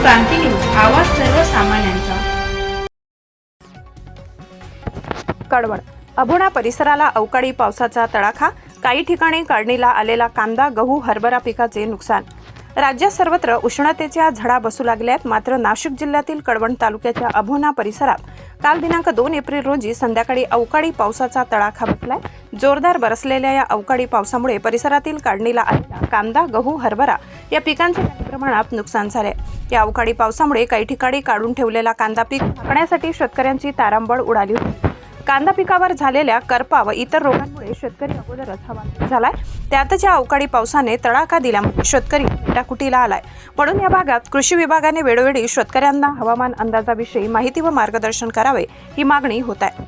क्रांती news आवाज सर्वसामान्यांचा. कडवड अभोणा परिसराला अवकाळी पावसाचा तडाखा. काही ठिकाणी काढणीला आलेला कांदा गहू हरभरा पिकाचे नुकसान. राज्यात सर्वत्र उष्णतेच्या झडा बसू लागल्या आहेत मात्र नाशिक जिल्ह्यातील कडवण तालुक्याच्या अभोना परिसरात काल दिनांक दोन एप्रिल रोजी संध्याकाळी अवकाळी पावसाचा तडाखा बसलाय. जोरदार बरसलेल्या या अवकाळी पावसामुळे परिसरातील काढणीला आलेला कांदा गहू हरभरा या पिकांचे काही प्रमाणात नुकसान झाले. या अवकाळी पावसामुळे काही ठिकाणी काढून ठेवलेला कांदा पीक झाकण्यासाठी शेतकऱ्यांची तारांबळ उडाली होती. कांदा पिकावर झालेल्या करपा व इतर रोगांमुळे शेतकरी अगोदरच हवालदिल झालाय. त्यातच या अवकाळी पावसाने तडाखा दिल्यामुळे शेतकरी टाकुटीला आलाय. म्हणून या भागात कृषी विभागाने वेळोवेळी शेतकऱ्यांना हवामान अंदाजाविषयी माहिती व मार्गदर्शन करावे ही मागणी होत आहे.